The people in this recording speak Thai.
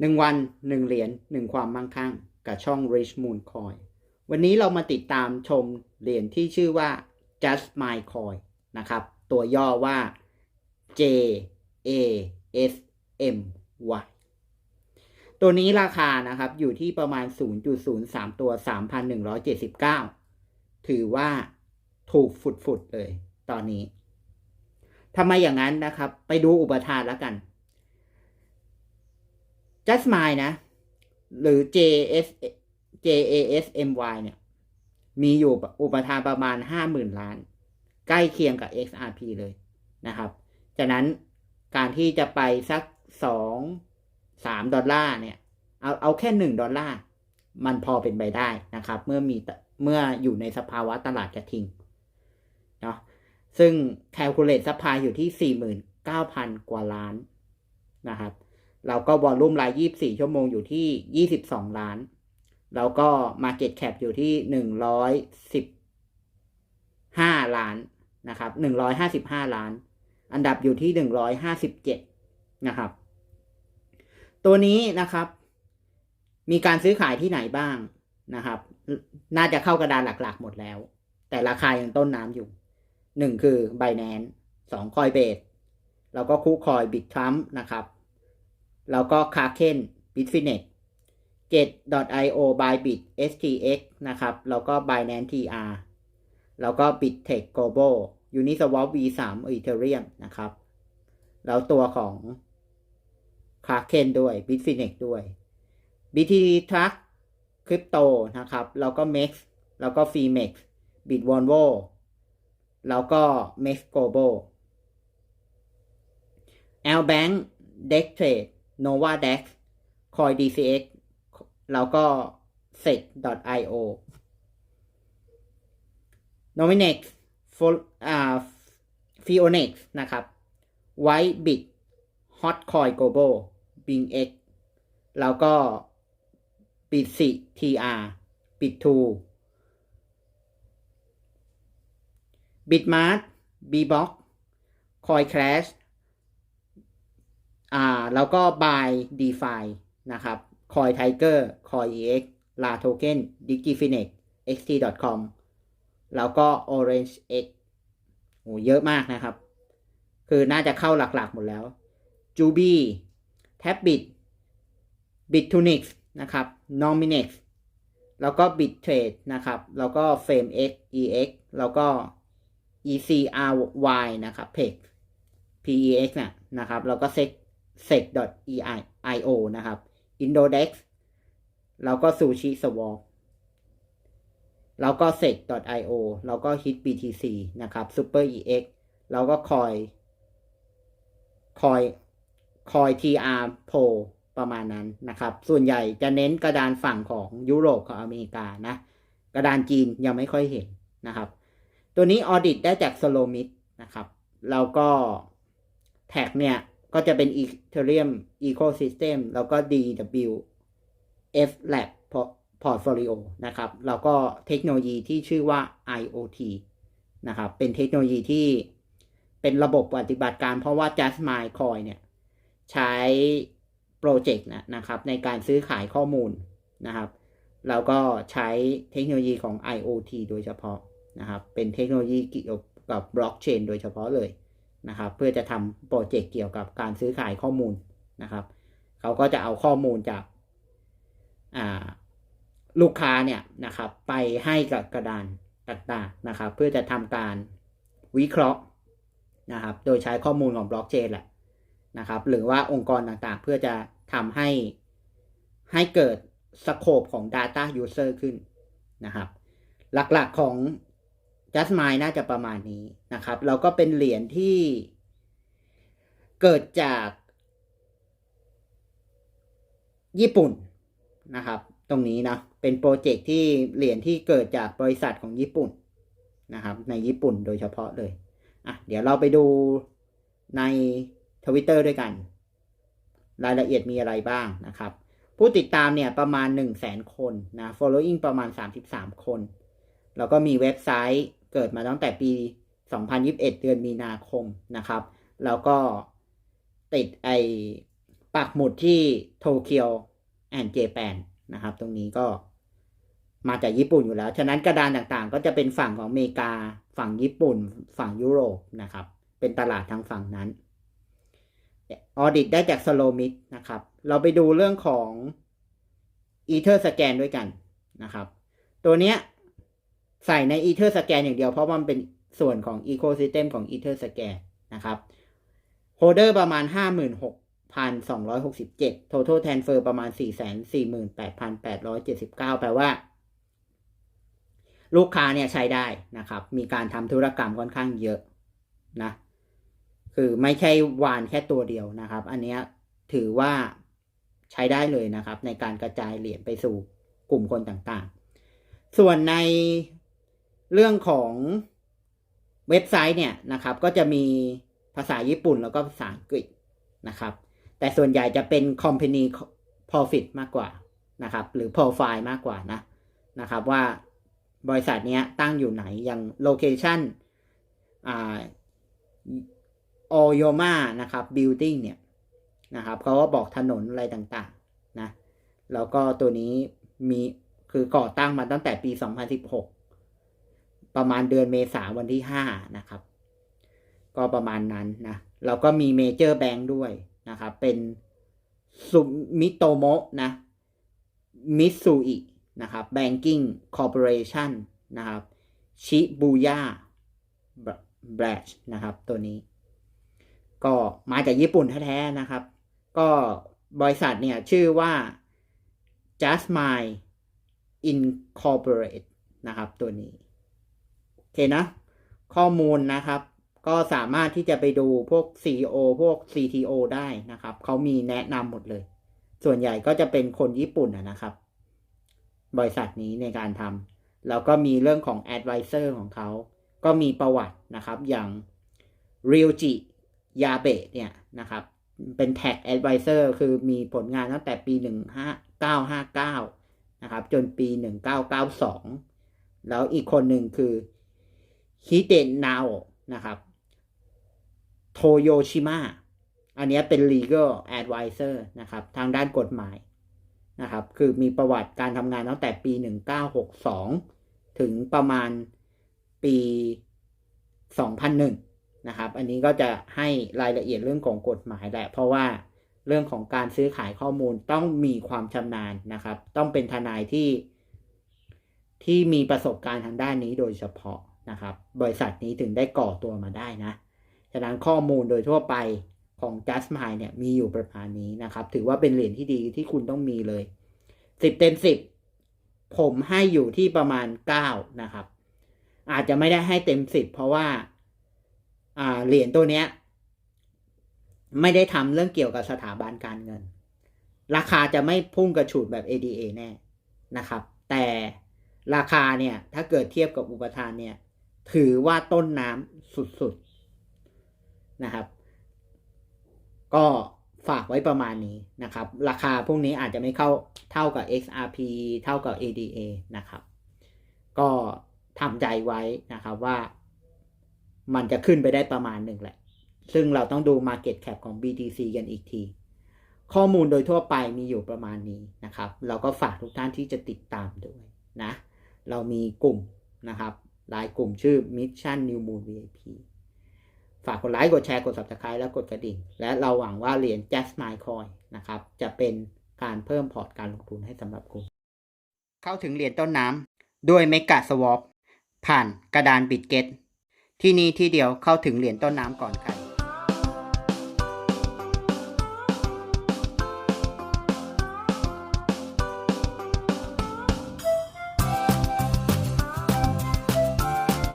หนึ่งวันหนึ่งเหรียญหนึ่งความมั่งคั่ง กับช่อง Rich Moon Coin วันนี้เรามาติดตามชมเหรียญที่ชื่อว่า Just My Coin นะครับ ตัวย่อว่า J A S M Y ตัวนี้ราคานะครับอยู่ที่ประมาณ 0.03 ตัว 3,179 ถือว่าถูกฝุดๆเลยตอนนี้ทำไมอย่างนั้นนะครับ ไปดูอุปทานแล้วกัน Just Mine นะ หรือ JS JASMY เนี่ย มีอยู่อุปทานประมาณ50,000ล้าน ใกล้เคียงกับ XRP เลยนะครับ จากนั้นการที่จะไปสัก2 3ดอลลาร์เนี่ย เอาเอาแค่1ดอลลาร์มันพอเป็นไปได้นะครับ เมื่อมีเมื่ออยู่ในสภาวะตลาดกระทิงเนาะซึ่ง calculate supply อยู่ที่ 49,000 กว่าล้านนะครับ เราก็วอลลุ่มราย 24 ชั่วโมงอยู่ที่ 22 ล้าน แล้วก็ Market Cap อยู่ที่ 115 ล้านนะครับ 155 ล้าน อันดับอยู่ที่ 157 นะครับ ตัวนี้นะครับ มีการซื้อขายที่ไหนบ้างนะครับ น่าจะเข้ากระดานหลักๆ หมดแล้ว แต่ราคายังต้นน้ำอยู่หนึ่งคือ Binance สอง Coinbase แล้วก็คู่คอย b i t t r u m นะครับ แล้วก็ Kraken Bitfinex Get.io Bybit STX นะครับ แล้วก็ Binance TR แล้วก็ Bittech Global Uniswap V3 Ethereum นะครับ แล้วตัวของ Kraken ด้วย Bitfinex ด้วย BTC Trust Crypto นะครับ แล้วก็ MEX แล้วก็ Femex Bitvolvo แล้วก็ MEX Global L Bank Dex Trade Nova Dex Coin DCX แล้วก็ Sec.io Nominex Fionex นะครับ Whitebit Hotcoin Global BingX แล้วก็ Bit4 TR Bit2 Bitmart Bbox CoinClash อ่าแล้วก็ Buy DeFi นะครับ Coin Tiger Coin EX La Token Digifinex xt.com แล้วก็ Orange X โหเยอะมากนะครับ คือน่าจะเข้าหลักๆหมดแล้ว Juby Tabbit Bitunix นะครับ Nominex แล้วก็ Bitrade นะครับ แล้วก็ FameX EX แล้วก็ ECRY นะครับ PEX PEX นะนะครับ แล้วก็ Sec sec.io นะครับ Indodex แล้วก็ Sushi Swap แล้วก็ sec.io แล้วก็ HitBTC นะครับ Super EX แล้วก็ Coin Coin Coin TR Pro ประมาณนั้นนะครับ ส่วนใหญ่จะเน้นกระดานฝั่งของยุโรปกับอเมริกานะ กระดานจีนยังไม่ค่อยเห็นนะครับ ตัวนี้ออดิตได้จาก Solomid นะครับ แล้วก็แท็กเนี่ย ก็จะเป็น Ethereum Ecosystem แล้วก็ DWF Lab Portfolio นะครับ แล้วก็เทคโนโลยีที่ชื่อว่า IoT นะครับ เป็นเทคโนโลยีที่เป็นระบบปฏิบัติการเพราะว่า Just My Coin เนี่ย ใช้โปรเจกต์นะนะครับ ในการซื้อขายข้อมูลนะครับ แล้วก็ใช้เทคโนโลยีของ IoT โดยเฉพาะนะครับ เป็นเทคโนโลยีเกี่ยวกับบล็อกเชนโดยเฉพาะเลย นะครับเพื่อจะทำโปรเจกต์เกี่ยวกับการซื้อขายข้อมูลนะครับ เขาก็จะเอาข้อมูลจากลูกค้าเนี่ยนะครับไปให้กับกระดานต่างๆนะครับ เพื่อจะทำการวิเคราะห์นะครับ โดยใช้ข้อมูลของบล็อกเชนแหละนะครับ หรือว่าองค์กรต่างๆ เพื่อจะทำให้ให้เกิดสโคปของ Data User ขึ้นนะครับ หลักๆของ Just m i n d น่าจะประมาณนี้นะครับแล้วก็เป็นเหรียญที่เกิดจากญี่ปุ่นนะครับ ตรงนี้นะ เป็นโปรเจกต์ที่เหรียญที่เกิดจากบริษัทของญี่ปุ่นนะครับ ในญี่ปุ่นโดยเฉพาะเลยอะเดี๋ยวเราไปดูในทวิตเตอร์ด้วยกัน รายละเอียดมีอะไรบ้างนะครับ ผู้ติดตามเนี่ยประมาณ 1 0 0 0 0แสนคนนะ following ประมาณ 33 คน แล้วก็มีเว็บไซต์ เกิดมาตั้งแต่ปี 2021 เดือนมีนาคมนะครับ แล้วก็ติดไอปักหมุดที่โตเกียวแอนเจแปนนะครับ ตรงนี้ก็มาจากญี่ปุ่นอยู่แล้ว ฉะนั้นกระดานต่างๆ ก็จะเป็นฝั่งของอเมริกา ฝั่งญี่ปุ่น ฝั่งยุโรปนะครับ เป็นตลาดทางฝั่งนั้น ออดิตได้จากสโลมิดนะครับ เราไปดูเรื่องของ Ether Scan ด้วยกันนะครับ ตัวเนี้ย ใส่ใน Ether Scan อย่างเดียวเพราะมันเป็นส่วนของ Ecosystem ของ Ether Scan นะครับโฮเดอร์ประมาณ 56,267 total transfer ประมาณ 448,879 แปลว่า ลูกค้าเนี่ยใช้ได้นะครับ มีการทำธุรกรรมค่อนข้างเยอะนะ คือไม่ใช่วานแค่ตัวเดียวนะครับ อันนี้ถือว่าใช้ได้เลยนะครับ ในการกระจายเหรียญไปสู่กลุ่มคนต่างๆ ส่วนใน เรื่องของเว็บไซต์เนี่ยนะครับ ก็จะมีภาษาญี่ปุ่นแล้วก็ภาษาอังกฤษนะครับ แต่ส่วนใหญ่จะเป็น company profit มากกว่านะครับ หรือ profile มากกว่านะนะครับว่าบริษัทนี้ตั้งอยู่ไหนอย่าง location อ่าโอโยมานะครับ building เนี่ยนะครับเขาก็บอกถนนอะไรต่างๆนะแล้วก็ตัวนี้มีคือก่อตั้งมาตั้งแต่ปี 2016 ประมาณเดือนเมษาวันที่5นะครับ ก็ประมาณนั้นนะแล้วก็มีเมเจอร์แบงค์ด้วยนะครับ เป็นซุมิโตโมะนะมิตซูอินะครับแบงกิ้งคอร์ปอเรชันนะครับชิบูย่าแบรชนะครับ ตัวนี้ ก็มาจากญี่ปุ่นแท้ๆนะครับ ก็บริษัทเนี่ย ชื่อว่า Just My Incorporate นะครับ ตัวนี้ เคนะ ข้อมูลนะครับ ก็สามารถที่จะไปดูพวก CEO พวก CTO ได้นะครับ เขามีแนะนำหมดเลย ส่วนใหญ่ก็จะเป็นคนญี่ปุ่นนะครับ บริษัทนี้ในการทำแล้วก็มีเรื่องของ Advisor ของเขา ก็มีประวัตินะครับ อย่าง r i o j i ยาเบะเนี่ยนะครับ เป็น Tag Advisor คือมีผลงานตั้งแต่ปี1959 นะครับ จนปี 1992 แล้วอีกคนหนึ่งคือ ฮิเดนนาวนะครับโทโยชิมะอันนี้เป็น legal advisor นะครับ ทางด้านกฎหมายนะครับ คือมีประวัติการทำงานตั้งแต่ปี 1962 ถึงประมาณปี 2001 นะครับ อันนี้ก็จะให้รายละเอียดเรื่องของกฎหมายแหละ เพราะว่าเรื่องของการซื้อขายข้อมูลต้องมีความชำนาญนะครับ ต้องเป็นทนายที่ที่มีประสบการณ์ทางด้านนี้โดยเฉพาะ นะครับ บริษัทนี้ถึงได้ก่อตัวมาได้นะฉะนั้นข้อมูลโดยทั่วไปของ Just Mine เนี่ยมีอยู่ประมาณนี้นะครับ ถือว่าเป็นเหรียญที่ดีที่คุณต้องมีเลย 10 เต็ม 10 ผมให้อยู่ที่ประมาณ 9 นะครับ อาจจะไม่ได้ให้เต็ม 10 เพราะว่าอ่าเหรียญตัวเนี้ย ไม่ได้ทำเรื่องเกี่ยวกับสถาบันการเงิน ราคาจะไม่พุ่งกระฉูดแบบ ADA แน่นะครับ แต่ราคาเนี่ย ถ้าเกิดเทียบกับอุปทานเนี่ย ถือว่าต้นน้ำสุดๆนะครับ ก็ฝากไว้ประมาณนี้นะครับ ราคาพวกนี้อาจจะไม่เข้าเท่ากับ XRP เท่ากับ ADA นะครับ ก็ทำใจไว้นะครับว่ามันจะขึ้นไปได้ประมาณหนึ่งแหละ ซึ่งเราต้องดู Market Cap ของ BTC กันอีกที ข้อมูลโดยทั่วไปมีอยู่ประมาณนี้นะครับ เราก็ฝากทุกท่านที่จะติดตามด้วยนะ เรามีกลุ่มนะครับ ลายกลุ่มชื่อ Mission New Moon VIP ฝากกดไลค์กดแชร์กด Subscribe และกดกระดิ่ง และเราหวังว่าเหรียญ Jasmine Coin นะครับ จะเป็นการเพิ่มพอร์ตการลงทุนให้สำหรับคุณ เข้าถึงเหรียญต้นน้ำด้วย Mega Swap ผ่านกระดานบิตเกตที่นี่ที่เดียวเข้าถึงเหรียญต้นน้ำก่อนใคร